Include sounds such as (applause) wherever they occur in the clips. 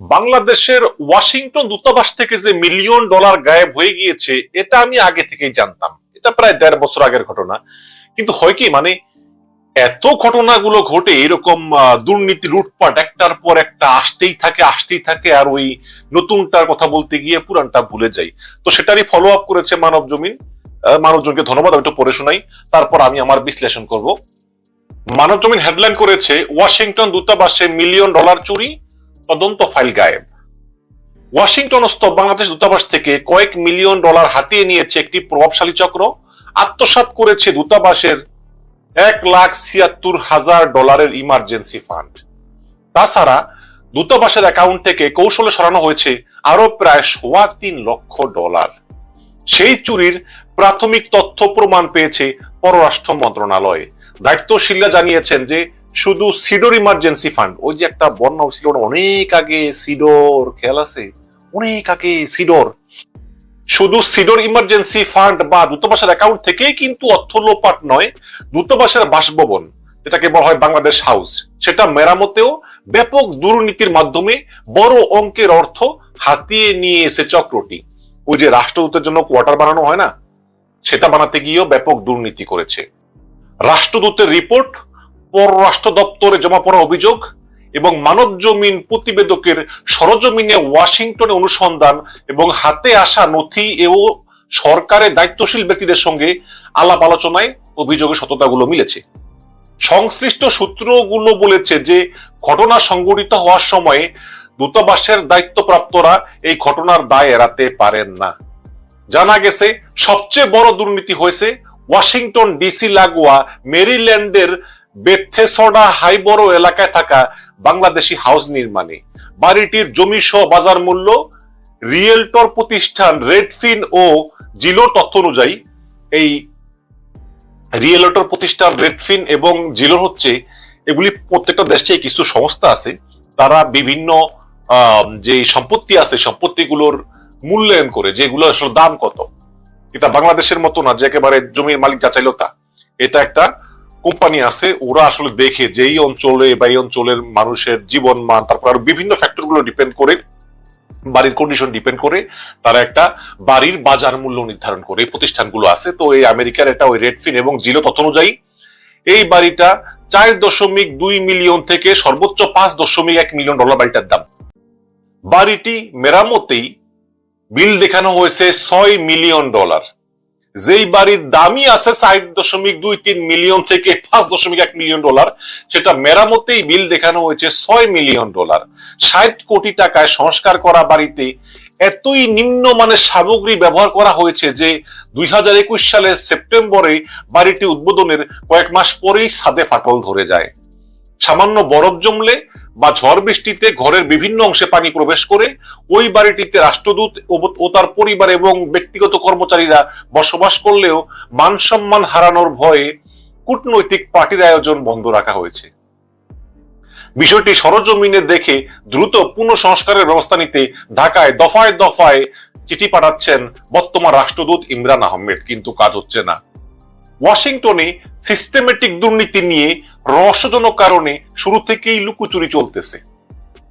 বাংলাদেশের ওয়াশিংটন দূতাবাস থেকে যে মিলিয়ন ডলার গায়েব হয়ে গিয়েছে এটা আমি আগে থেকেই জানতাম। এটা প্রায় দেড় বছর আগের ঘটনা। কিন্তু হয় কি মানে এত ঘটনাগুলো ঘটে এরকম দুর্নীতি লুটপাট একটার পর একটা আসতেই থাকে আসতেই থাকে আর ওই নতুনটার কথা বলতে গিয়ে পুরানটা ভুলে যাই। তো সেটারই ফলো আপ করেছে মানব জমিন। আহ, মানব জমিনকে ধন্যবাদ আমি একটু পড়ে শোনাই। তারপর আমি আমার বিশ্লেষণ করব। মানব জমিন হেডলাইন করেছে ওয়াশিংটন দূতাবাসে মিলিয়ন ডলার চুরি তদন্ত ফাইল গায়েব। ওয়াশিংটনস্থ বাংলাদেশ দূতাবাস থেকে কয়েক মিলিয়ন ডলার হাতিয়ে নিয়েছে একটি প্রভাবশালী চক্র। আত্মসাৎ করেছে দূতাবাসের এক লাখ ছিয়াত্তর হাজার ডলারের ইমার্জেন্সি ফান্ড তাছাড়া দূতাবাসের অ্যাকাউন্ট থেকে কৌশলে সরানো হয়েছে আরও প্রায় সোয়া তিন লক্ষ ডলার। সেই চুরির প্রাথমিক তথ্য প্রমাণ পেয়েছে পররাষ্ট্র মন্ত্রণালয়। দায়িত্বশীলরা জানিয়েছেন যে শুধু সিডোর ইমার্জেন্সি ফান্ড ওই যে একটা বন্যা হয়েছিল অনেক আগে সিডোর খেয়াল আছে? অনেক আগে সিডোর। শুধু সিডোর ইমার্জেন্সি ফান্ড বা দূতাবাসের অ্যাকাউন্ট থেকে কিন্তু অর্থ লোপাট নয়, দূতাবাসের বাসভবন, যেটাকে বলা হয় বাংলাদেশ হাউস সেটা মেরামতেও ব্যাপক দুর্নীতির মাধ্যমে বড় অঙ্কের অর্থ হাতিয়ে নিয়ে এসে চক্রটি। ওই যে রাষ্ট্রদূতের জন্য কোয়ার্টার বানানো হয় না, সেটা বানাতে গিয়েও ব্যাপক দুর্নীতি করেছে। রাষ্ট্রদূতের রিপোর্ট পররাষ্ট্র দপ্তরে জমা পড়া অভিযোগ এবং মানব জমিন প্রতিবেদকের সরজমিনে ওয়াশিংটনে অনুসন্ধান এবং হাতে আসা নথি ও সরকারের দায়িত্বশীল ব্যক্তিদের সঙ্গে আলাপ আলোচনায় অভিযোগের সততাগুলো মিলেছে। সংশ্লিষ্ট সূত্রগুলো বলেছে যে ঘটনা সংঘটিত হওয়ার সময়ে দূতাবাসের দায়িত্বপ্রাপ্তরা এই ঘটনার দায় এড়াতে পারেন না। জানা গেছে, সবচেয়ে বড় দুর্নীতি হয়েছে ওয়াশিংটন ডিসি লাগোয়া মেরিল্যান্ডের বেথেসডা হাইবরো এলাকায় থাকা বাংলাদেশি হাউস নির্মাণে। বাড়িটির জমি সহ বাজার মূল্য, রিয়েলটর প্রতিষ্ঠান রেডফিন ও জিলোর তথ্য অনুযায়ী এই রিয়েলটর প্রতিষ্ঠান রেডফিন এবং জিলোর হচ্ছে এগুলি প্রত্যেকটা দেশে কিছু সংস্থা আছে। তারা বিভিন্ন যে সম্পত্তি আছে, সম্পত্তিগুলোর মূল্যায়ন করে, যেগুলো আসলে দাম কত। এটা বাংলাদেশের মতো না যে একেবারে জমির মালিক যা চাইলো তা এটা একটা কোম্পানি আছে, ওরা আসলে দেখে যে এই অঞ্চলে বা এই অঞ্চলের মানুষের জীবন মান, তারপর আরও বিভিন্ন ফ্যাক্টরগুলো ডিপেন্ড করে, বাড়ির কন্ডিশন ডিপেন্ড করে, তারা একটা বাড়ির বাজার মূল্য নির্ধারণ করে। এই প্রতিষ্ঠানগুলো আছে, তো এই আমেরিকার একটা ওই রেডফিন এবং জিলো তথ্য অনুযায়ী, এই বাড়িটা চার দশমিক দুই মিলিয়ন থেকে সর্বোচ্চ পাঁচ দশমিক এক মিলিয়ন ডলার বাড়িটার দাম। বাড়িটি মেরামতেই বিল দেখানো হয়েছে ছয় মিলিয়ন ডলার যেই বাড়ির দামই আছে চার দশমিক দুই তিন মিলিয়ন থেকে পাঁচ দশমিক এক মিলিয়ন ডলার, সেটা মেরামতেই বিল দেখানো হয়েছে ছয় মিলিয়ন ডলার। ষাট কোটি টাকায় সংস্কার করা বাড়িতে এতই নিম্ন নিম্নমানের সামগ্রী ব্যবহার করা হয়েছে যে দুই হাজার একুশ সালের সেপ্টেম্বরে বাড়িটি উদ্বোধনের কয়েক মাস পরেই ছাদে ফাটল ধরে যায়। সামান্য বরফ জমলে বা ঝড় বৃষ্টিতে ঘরের বিভিন্ন অংশে পানি প্রবেশ করে, ওই বাড়িটিতে রাষ্ট্রদূত ও- তার পরিবার এবং ব্যক্তিগত কর্মচারীরা বসবাস করলেও মান সম্মান হারানোর ভয়ে কূটনৈতিক পার্টির আয়োজন বন্ধ রাখা হয়েছে। বিষয়টি সরজমিনে দেখে দ্রুত পুনঃসংস্কারের ব্যবস্থা নিতে ঢাকায় দফায় দফায় চিঠি পাঠাচ্ছেন বর্তমান রাষ্ট্রদূত ইমরান আহমেদ, কিন্তু কাজ হচ্ছে না। ওয়াশিংটনে সিস্টেমেটিক দুর্নীতি নিয়ে রহস্যজনক কারণে শুরু থেকেই লুকোচুরি চলতেছে।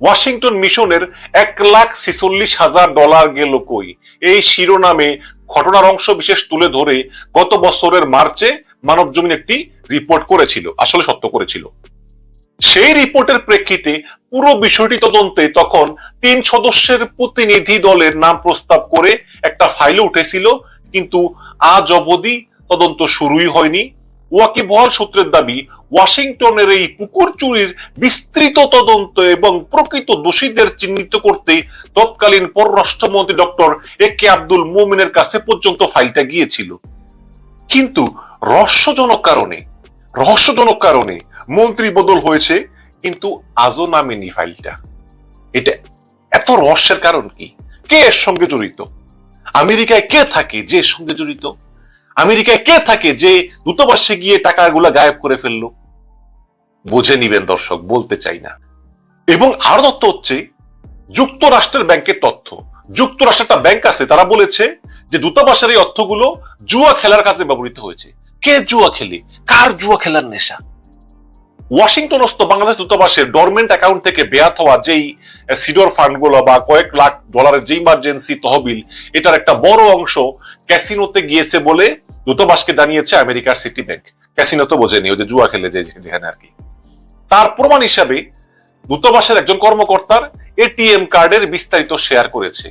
ওয়াশিংটন মিশনের এক লাখ ছিচল্লিশ হাজার ডলার গেল কই? এই শিরোনামে ঘটনার অংশ বিশেষ তুলে ধরে গত বছরের মার্চে মানব জমিন একটি রিপোর্ট করেছিল, আসলে সত্য করেছিল। সেই রিপোর্টের প্রেক্ষিতে পুরো বিষয়টি তদন্তে তখন তিন সদস্যের প্রতিনিধি দলের নাম প্রস্তাব করে একটা ফাইলে উঠেছিল, কিন্তু আজ অবধি তদন্ত শুরুই হয়নি। ওয়াকিবহাল সূত্রের দাবি, ওয়াশিংটনের এই পুকুর চুরির বিস্তৃত তদন্ত এবং প্রকৃত দোষীদের চিহ্নিত করতে তৎকালীন পররাষ্ট্রমন্ত্রী ডক্টর এ কে আব্দুল মোমিনের কাছে পর্যন্ত ফাইলটা গিয়েছিল। কিন্তু রহস্যজনক কারণে রহস্যজনক কারণে মন্ত্রী বদল হয়েছে, কিন্তু আজও নামেনি ফাইলটা। এটা এত রহস্যের কারণ কি? কে এর সঙ্গে জড়িত? আমেরিকায় কে থাকে যে সঙ্গে জড়িত? আমেরিকায় কে থাকে যে দূতাবাসে গিয়ে টাকাগুলো গায়েব করে ফেলল? বুঝে নিবেন দর্শক, বলতে চাই না। এবং আরও তথ্য হচ্ছে, যুক্তরাষ্ট্রের ব্যাংকের তথ্য। যুক্তরাষ্ট্রের একটা ব্যাংক আছে, তারা বলেছে যে দূতাবাসের এই অর্থগুলো জুয়া খেলার কাজে ব্যবহৃত হয়েছে। কে জুয়া খেলে? কার জুয়া খেলার নেশা? ওয়াশিংটনস্থ বাংলাদেশ দূতাবাসের ডরমেন্ট অ্যাকাউন্ট থেকে বেয়াত হওয়া যেই সিডর ফান্ডগুলো বা কয়েক লাখ ডলারের যে ইমার্জেন্সি তহবিল, এটার একটা বড় অংশ ক্যাসিনোতে গিয়েছে বলে দূতাবাসকে জানিয়েছে আমেরিকার সিটি ব্যাংক ক্যাসিনো তো বোঝেনি, ওই যে জুয়া খেলে যে যেখানে আর কি। তার প্রমাণ হিসাবে দূতাবাসের একজন কর্মকর্তার এটিএম কার্ডের বিস্তারিত শেয়ার করেছে।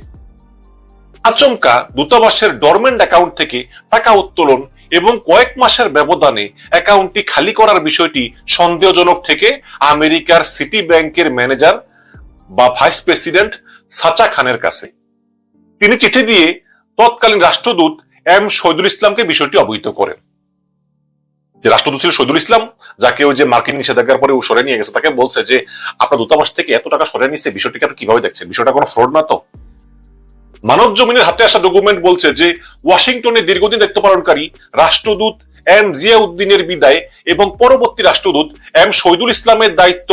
আচমকা দূতাবাসের ডরমেন্ট অ্যাকাউন্ট থেকে টাকা উত্তোলন এবং কয়েক মাসের ব্যবধানে অ্যাকাউন্টটি খালি করার বিষয়টি সন্দেহজনক থেকে আমেরিকার সিটি ব্যাংকের ম্যানেজার বা ভাইস প্রেসিডেন্ট সাচা খানের কাছে। তিনি চিঠি দিয়ে তৎকালীন রাষ্ট্রদূত এম শহীদুল ইসলামকে বিষয়টি অবহিত করেন। যে রাষ্ট্রদূত ছিল শহীদুল ইসলাম, যাকে ওই যে মার্কিন নিষেধাজ্ঞার পরে ও সরে নিয়ে গেছে, তাকে বলছে যে, আপনার দূতাবাস থেকে এত টাকা সরে নিচ্ছে বিষয়টিকে আপনি কীভাবে দেখছেন? বিষয়টা কোনো ফ্রড না তো? মানব জমিনের হাতে আসা ডকুমেন্ট বলছে যে ওয়াশিংটনে দীর্ঘদিন দায়িত্ব পালনকারী রাষ্ট্রদূত এম জিয়াউদ্দিনের বিদায় এবং পরবর্তী রাষ্ট্রদূত এম শহীদুল ইসলামের দায়িত্ব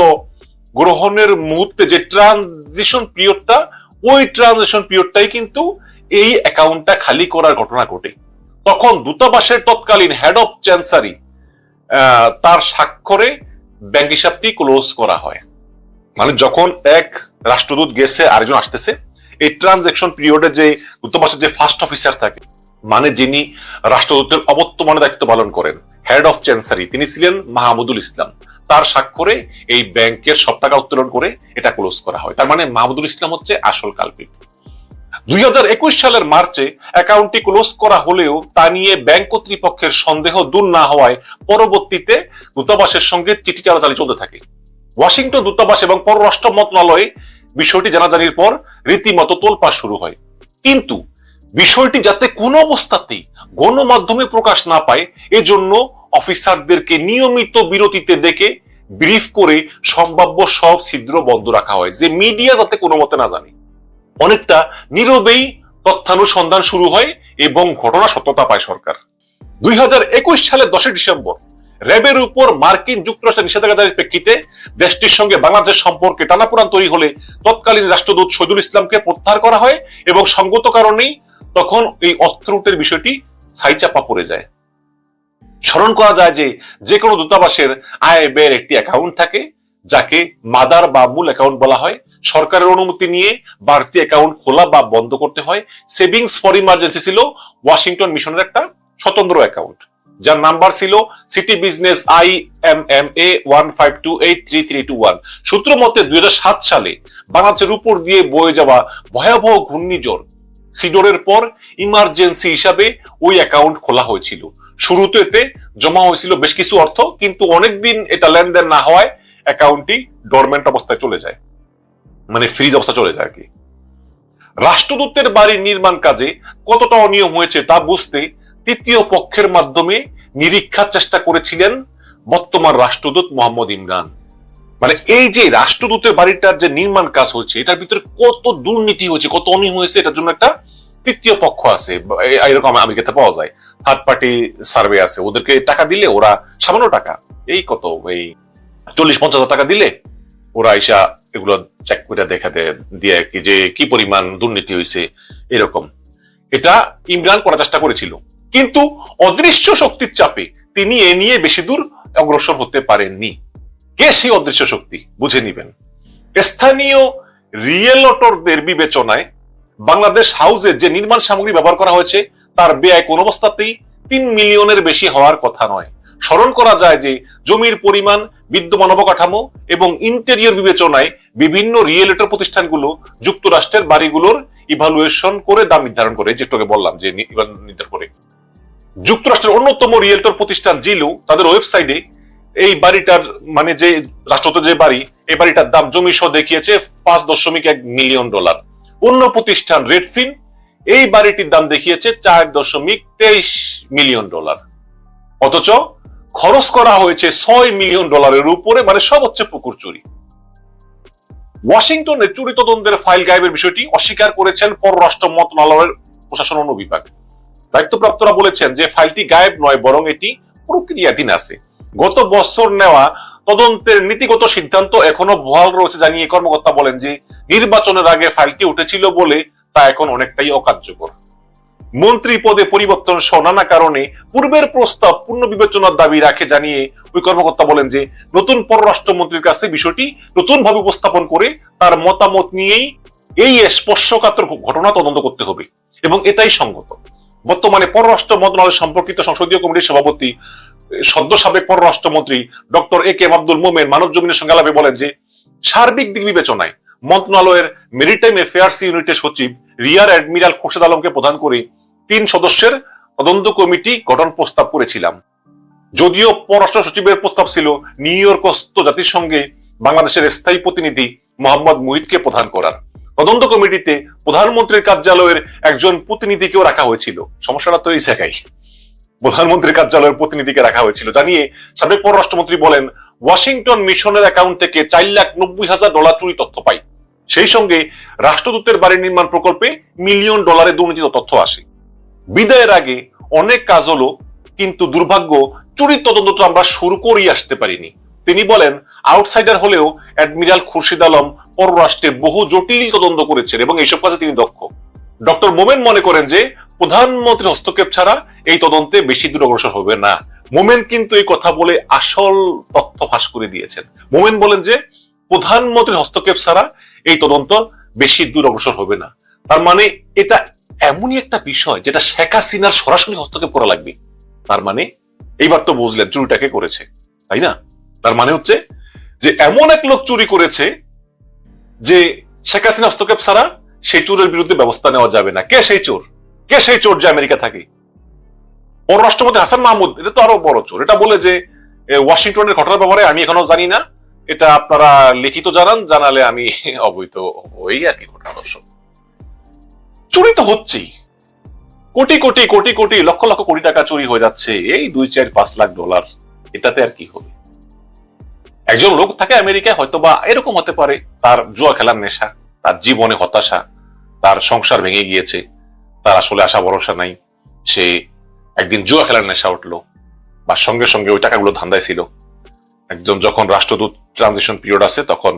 গ্রহণের মুহূর্তে যে ট্রানজিশন পিরিয়ডটা ওই ট্রানজিশন পিরিয়ডটাই কিন্তু এই অ্যাকাউন্টটা খালি করার ঘটনা ঘটে। তখন দূতাবাসের তৎকালীন হেড অফ চ্যান্সারি তার স্বাক্ষরে ব্যাংক হিসাবটি ক্লোজ করা হয়। মানে যখন এক রাষ্ট্রদূত গেছে, আরেকজন আসতেছে এই ট্রানজেকশন পিরিয়ডে যে দূতাবাসের যে ফার্স্ট অফিসার থাকে মানে যিনি রাষ্ট্রদূতের অবর্তমানে দায়িত্ব পালন করেন হেড অফ চ্যান্সারি তিনি ছিলেন মাহমুদুল ইসলাম। তার স্বাক্ষরে এই ব্যাংকের সব টাকা উত্তোলন করে এটা ক্লোজ করা হয়। তার মানে মাহমুদুল ইসলাম হচ্ছে আসল কাল্পিক দুই সালের মার্চে অ্যাকাউন্টটি ক্লোজ করা হলেও তা নিয়ে ব্যাংক কর্তৃপক্ষের সন্দেহ দূর না হওয়ায় পরবর্তীতে দূতাবাসের সঙ্গে চিঠি চালাচালি চলতে থাকে। ওয়াশিংটন দূতাবাস এবং পররাষ্ট্র মন্ত্রণালয়ে বিষয়টি জানাজানির পর রীতিমতো তোলপাড় শুরু হয়। কিন্তু বিষয়টি যাতে কোনো অবস্থাতেই গণমাধ্যমে প্রকাশ না পায়, এজন্য অফিসারদেরকে নিয়মিত বিরতিতে ডেকে ব্রিফ করে সম্ভাব্য সব ছিদ্র বন্ধ রাখা হয়, যে মিডিয়া যাতে কোনো মতে না জানে। অনেকটা নীরবেই তথ্যানুসন্ধান শুরু হয় এবং ঘটনা সত্যতা পায় সরকার। দুই সালের দশই ডিসেম্বর র্যাবের উপর মার্কিন যুক্তরাষ্ট্রের নিষেধাজ্ঞার প্রেক্ষিতে দেশটির সঙ্গে বাংলাদেশ সম্পর্কে টানাপোড়ান তৈরি হলে তৎকালীন রাষ্ট্রদূত শহীদুল ইসলামকে প্রত্যাহার করা হয় এবং সঙ্গত কারণেই তখন এই অস্ত্রুটের বিষয়টি ছাইচাপা পড়ে যায়। স্মরণ করা যায় যে যে কোনো দূতাবাসের আয় ব্যয়ের একটি অ্যাকাউন্ট থাকে, যাকে মাদার বা মূল অ্যাকাউন্ট বলা হয়। সরকারের অনুমতি নিয়ে বাড়তি অ্যাকাউন্ট খোলা বা বন্ধ করতে হয়। সেভিংস ফর ইমার্জেন্সি ছিল ওয়াশিংটন মিশনের একটা স্বতন্ত্র অ্যাকাউন্ট। যার নাম্বার ছিল Citi business I M M A one five two eight three three two one. সূত্র মতে দুই সালে বাংলাদেশের উপর দিয়ে বয়ে যাওয়া ভয়াবহ ঘূর্ণিঝড় সিডোরের পর ইমার্জেন্সি হিসাবে ওই অ্যাকাউন্ট খোলা হয়েছিল। শুরুতে জমা হয়েছিল বেশ কিছু অর্থ, কিন্তু অনেকদিন এটা লেনদেন না হওয়ায় অ্যাকাউন্টটি ডরমেন্ট অবস্থায় চলে যায়। মানে ফ্রিজ অবস্থা চলে যায় আর কি। রাষ্ট্রদূতের বাড়ির নির্মাণ কাজে কতটা অনিয়ম হয়েছে তা বুঝতে তৃতীয় পক্ষের মাধ্যমে নিরীক্ষার চেষ্টা করেছিলেন বর্তমান রাষ্ট্রদূত মোহাম্মদ ইমরান। মানে এই যে রাষ্ট্রদূতের বাড়িটার যে নির্মাণ কাজ হচ্ছে এটার ভিতরে কত দুর্নীতি হয়েছে, কত অনিয়ম হয়েছে, এটার জন্য একটা তৃতীয় পক্ষ আছে। এরকম আমেরিকাতে পাওয়া যায়। থার্ড পার্টি সার্ভে আছে। ওদেরকে টাকা দিলে ওরা সামান্য টাকা, এই কত, এই চল্লিশ পঞ্চাশ হাজার টাকা দিলে ওরা আইসা এগুলো চেক করে দেখা দেয়, দিয়ে কি যে কি পরিমাণ দুর্নীতি হয়েছে, এরকম। এটা ইমরান করার চেষ্টা করেছিল। কিন্তু অদৃশ্য শক্তির চাপে তিনি এ নিয়ে বেশি দূর অগ্রসর হতে পারেননি। কে সেই অদৃশ্য শক্তি? বুঝে নিবেন। স্থানীয় রিয়েলটরদের বিবেচনায় বাংলাদেশ হাউসে যে নির্মাণ সামগ্রী ব্যবহার করা হয়েছে, তার ব্যয় কোন অবস্থাতেই তিন মিলিয়নের বেশি হওয়ার কথা নয়। স্মরণ করা যায় যে জমির পরিমাণ, বিদ্যমান অবকাঠামো এবং ইন্টেরিয়র বিবেচনায় বিভিন্ন রিয়েলেটর প্রতিষ্ঠানগুলো যুক্তরাষ্ট্রের বাড়িগুলোর ইভালুয়েশন করে দাম নির্ধারণ করে যেটাকে বললাম যে নির্ধারণ করে। যুক্তরাষ্ট্রের অন্যতম রিয়েলটর প্রতিষ্ঠান জিলু, তাদের ওয়েবসাইটে এই বাড়িটার মানে যে রাষ্ট্রত যে বাড়ি, এই বাড়িটার দাম জমি সহ দেখিয়েছে পাঁচ দশমিক এক মিলিয়ন ডলার অন্য প্রতিষ্ঠান রেডফিন এই বাড়িটির দাম দেখিয়েছে চার দশমিক তেইশ মিলিয়ন ডলার অথচ খরচ করা হয়েছে ছয় মিলিয়ন ডলারের উপরে মানে সব হচ্ছে পুকুর চুরি। ওয়াশিংটনের চুরি তদন্তের ফাইল গায়েবের বিষয়টি অস্বীকার করেছেন পররাষ্ট্র মন্ত্রণালয়ের প্রশাসন অনুবিভাগ। দায়িত্বপ্রাপ্তরা বলেছেন যে ফাইলটি গায়েব নয়, বরং এটি প্রক্রিয়াধীন আছে। গত বছর নেওয়া তদন্তের নীতিগত সিদ্ধান্ত এখনও বহাল রয়েছে, জানিয়ে কর্মকর্তা বলেন যে নির্বাচনের আগে ফাইলটি উঠেছিল বলে তা এখন অনেকটাই অকার্যকর। মন্ত্রী পদে পরিবর্তন সহ নানা কারণে পূর্বের প্রস্তাব পূর্ণ বিবেচনার দাবি রাখে, জানিয়ে ওই কর্মকর্তা বলেন যে নতুন পররাষ্ট্রমন্ত্রীর কাছে বিষয়টি নতুন ভাবে উপস্থাপন করে তার মতামত নিয়েই এই স্পর্শকাতর ঘটনা তদন্ত করতে হবে এবং এটাই সঙ্গত। বর্তমানে পররাষ্ট্র মন্ত্রণালয় সম্পর্কিত সংসদীয় কমিটির সভাপতি, সদ্য সাবেক পররাষ্ট্রমন্ত্রী ডক্টর এ কে আব্দুল মোমেন মানব জমিনের সঙ্গে আলাপে বলেন যে, সার্বিক দিক বিবেচনায় মন্ত্রণালয়ের মেরিটাইম অ্যাফেয়ার্স ইউনিটের সচিব রিয়ার অ্যাডমিরাল খোরশেদ আলমকে প্রধান করে তিন সদস্যের তদন্ত কমিটি গঠন প্রস্তাব করেছিলাম। যদিও পররাষ্ট্র সচিবের প্রস্তাব ছিল নিউ ইয়র্কস্থ জাতিসংঘে বাংলাদেশের স্থায়ী প্রতিনিধি মোহাম্মদ মুহিতকে প্রধান করার। তদন্ত কমিটিতে প্রধানমন্ত্রীর কার্যালয়ের একজন প্রতিনিধিকেও রাখা হয়েছিল। সমস্যাটা তো এই জায়গায়। প্রধানমন্ত্রীর কার্যালয়ের প্রতিনিধিকে রাখা হয়েছিল। জানিয়ে সাবেক পররাষ্ট্রমন্ত্রী বলেন, ওয়াশিংটন মিশনের অ্যাকাউন্ট থেকে চার লাখ নব্বই হাজার ডলার চুরি তথ্য পাই। সেই সঙ্গে রাষ্ট্রদূতের বাড়ি নির্মাণ প্রকল্পে মিলিয়ন ডলারের দুর্নীতির তথ্য আসে। বিদায়ের আগে অনেক কাজ হলো, কিন্তু দুর্ভাগ্য, চুরির তদন্ত তো আমরা শুরু করেই আসতে পারিনি। তিনি বলেন আউটসাইডার হলেও অ্যাডমিরাল খুরশিদ আলম পররাষ্ট্রে বহু জটিল তদন্ত করেছেন এবং এইসব কাজে তিনি দক্ষ। ডক্টর মোমেন মনে করেন যে প্রধানমন্ত্রীর হস্তক্ষেপ ছাড়া এই তদন্তে বেশি দূর অগ্রসর হবে না। মোমেন কিন্তু এই কথা বলে আসল তথ্য ফাঁস করে দিয়েছেন। মোমেন বলেন যে প্রধানমন্ত্রীর হস্তক্ষেপ ছাড়া এই তদন্ত বেশি দূর অগ্রসর হবে না। তার মানে এটা এমনই একটা বিষয় যেটা শেখ হাসিনার সরাসরি হস্তক্ষেপ করা লাগবে। তার মানে এইবার তো বুঝলেন চুরিটাকে করেছে, তাই না? তার মানে হচ্ছে যে এমন এক লোক চুরি করেছে যে শেখ হাসিনা হস্তক্ষেপ ছাড়া সেই চোরের বিরুদ্ধে ব্যবস্থা নেওয়া যাবে না। কে সেই চোর? কে সেই চোর যে আমেরিকা থাকে? পররাষ্ট্রমন্ত্রী হাসান মাহমুদ, এটা তো আরও বড় চোর। এটা বলে যে ওয়াশিংটনের ঘটনার ব্যাপারে আমি এখনও জানি না। এটা আপনারা লিখিত জানান, জানালে আমি (laughs) অবৈধ ওই আর কি ঘটনা দর্শক। চুরি তো হচ্ছেই। কোটি কোটি কোটি কোটি, লক্ষ লক্ষ কোটি টাকা চুরি হয়ে যাচ্ছে। এই দুই, চার, পাঁচ লাখ ডলার, এটাতে আর কি হবে? একজন লোক থাকে আমেরিকায় হয়তো বা এরকম হতে পারে, তার জুয়া খেলার নেশা, তার জীবনে হতাশা, তার সংসার ভেঙে গিয়েছে, তার আসলে আশা ভরসা নাই। সে একদিন জুয়া খেলার নেশা উঠল বা সঙ্গে সঙ্গে ওই টাকাগুলো ধান্দায় ছিল। একজন যখন রাষ্ট্রদূত ট্রানজিশন পিরিয়ড আছে, তখন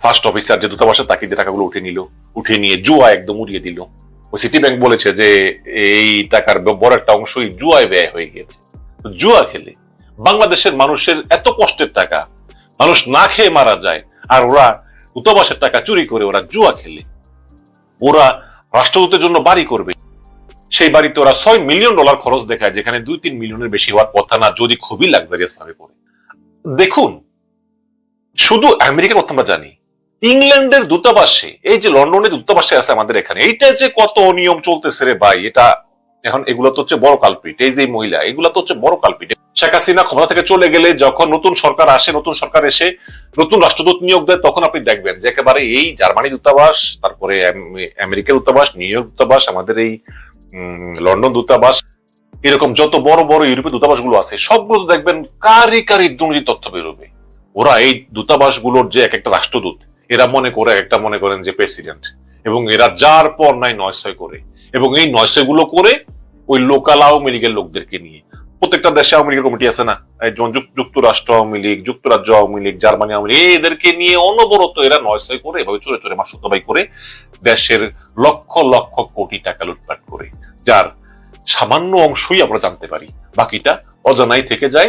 ফার্স্ট অফিসার যে দূতাবাসে তাকে যে টাকাগুলো উঠে নিল উঠে নিয়ে জুয়া একদম উড়িয়ে দিল। ওই সিটি ব্যাংক বলেছে যে, এই টাকার বড় একটা অংশই জুয়ায় ব্যয় হয়ে গিয়েছে। জুয়া খেলে বাংলাদেশের মানুষের এত কষ্টের টাকা মানুষ না খেয়ে মারা যায়, আর ওরা দূতাবাসের টাকা চুরি করে ওরা জুয়া খেলে। ওরা রাষ্ট্রদূতের জন্য বাড়ি করবে। সেই বাড়িতে ওরা ছয় মিলিয়ন ডলার খরচ দেখায়, যেখানে দুই তিন মিলিয়নের বেশি হওয়ার কথা না, যদি খুবই লাক্সারিয়াস ভাবে করে দেখুন, শুধু আমেরিকার কথা আমরা জানি, ইংল্যান্ডের দূতাবাসে, এই যে লন্ডনের দূতাবাসে আছে আমাদের এখানে এইটা যে কত অনিয়ম চলতেছে রে ভাই, এটা এখন এগুলো তো হচ্ছে বড় কালপিট, এই যে মহিলা, এগুলো তো হচ্ছে বড় কালপিট। শেখ হাসিনা ক্ষমতা থেকে চলে গেলে যখন নতুন সরকার আসে, নতুন সরকার এসে নতুন রাষ্ট্রদূত নিয়োগ দেয়, তখন আপনি দেখবেন যে একেবারে এই জার্মানি দূতাবাস, তারপরে আম- আমেরিকার দূতাবাস, নিউ ইয়র্ক দূতাবাস, আমাদের এই লন্ডন দূতাবাস, এরকম যত বড় বড় ইউরোপীয় দূতাবাসগুলো আছে সবগুলো দেখবেন কারি কারি দুর্নীতি তথ্য বেরোবে ওরা এই দূতাবাসগুলোর যে এক একটা রাষ্ট্রদূত, এরা মনে করে একটা মনে করেন যে প্রেসিডেন্ট, এবং এরা যার পর নাই নয়শয় করে। এবং এই নয়শয়গুলো করে ওই লোকাল আওয়ামী লীগের লোকদেরকে নিয়ে। প্রত্যেকটা দেশে আওয়ামী লীগের কমিটি আছে না? যেমন যুক্তরাষ্ট্র আওয়ামী লীগ, যুক্তরাজ্য আওয়ামী লীগ, জার্মানি আওয়ামী লীগ, এদেরকে নিয়ে অনবরত এরা নয়শয় করে, এভাবে চোরে চোরে মাসুতবাই করে দেশের লক্ষ লক্ষ কোটি টাকা লুটপাট করে, যার সামান্য অংশই আমরা জানতে পারি। বাকিটা অজানাই থেকে যায়।